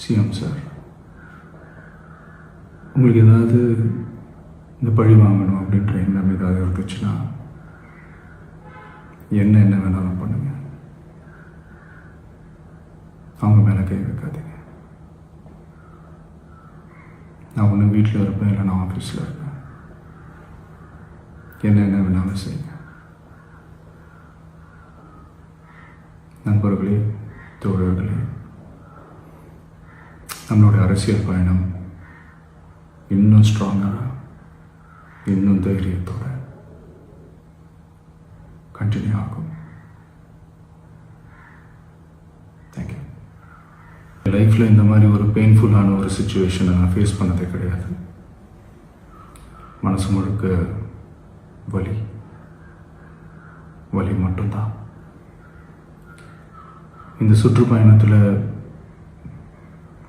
CM sir. உங்களுக்கு ஏதாவது இந்த பழி வாங்கணும் அப்படின்ற எண்ணம் ஏதாவது இருந்துச்சுன்னா என்ன என்ன வேணாலும் பண்ணுங்க. அவங்க மேலே கை வைக்காதீங்க. நான் ஒன்று வீட்டில் இருப்பேன் இல்லை நான் ஆஃபீஸில் இருப்பேன். என்ன என்ன வேணாலும் செய்யுங்க நண்பர்களே தோழர்களே நம்மளுடைய அரசியல் பயணம் இன்னும் ஸ்ட்ராங்காக இன்னும் தைரியத்தோட கண்டினியூ ஆகும். தேங்க்யூ லைஃப்பில் இந்த மாதிரி ஒரு பெயின்ஃபுல்லான ஒரு சுச்சுவேஷனை நான் ஃபேஸ் பண்ணதே கிடையாது. மனசு முழுக்க வலி. வலி மட்டும்தான். இந்த சுற்றுப்பயணத்தில்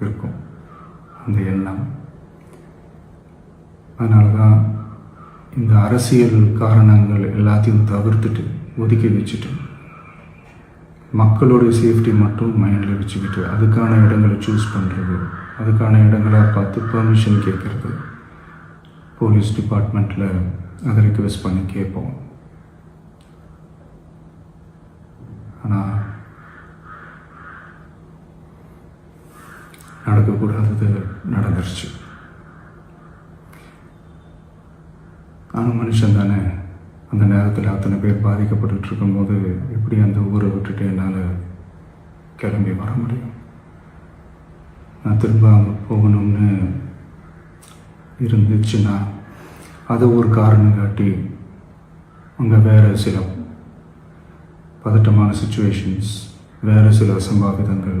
இருக்கும். அந்த எண்ணம். அதனால தான் இந்த அரசியல் காரணங்கள் எல்லாத்தையும் தவிர்த்துட்டு ஒதுக்கி வச்சுட்டு மக்களுடைய சேஃப்டி மட்டும் மைண்டில் வச்சுக்கிட்டு அதுக்கான இடங்களை சூஸ் பண்ணுறது அதுக்கான இடங்களை பார்த்து பெர்மிஷன் கேட்குறது போலீஸ் டிபார்ட்மெண்ட்டில் அதை ரிக்வெஸ்ட் பண்ணி கேட்போம் ஆனால் நடக்கக்கூடாதது நடந்துருச்சு. நானும் மனுஷன் தானே. அந்த நேரத்தில் அத்தனை பேர் பாதிக்கப்பட்டு இருக்கும்போது எப்படி அந்த ஊரை விட்டுட்டு என்னால் கிளம்பி வர முடியும்? நான் திரும்ப அங்கே போகணும்னு இருந்துச்சுன்னா அதை ஒரு காரணம் காட்டி அங்கே வேறு சில பதட்டமான சுச்சுவேஷன்ஸ் வேறு சில அசம்பாவிதங்கள்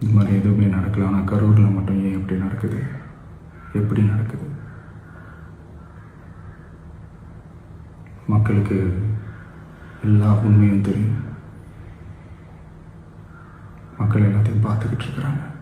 இந்த மாதிரி எதுவுமே நடக்கல. ஆனால் கரூரில் மட்டும் ஏன் எப்படி நடக்குது? எப்படி நடக்குது? மக்களுக்கு எல்லா உண்மையும் தெரியும். மக்கள் எல்லாத்தையும் பார்த்துக்கிட்டு இருக்கிறாங்க.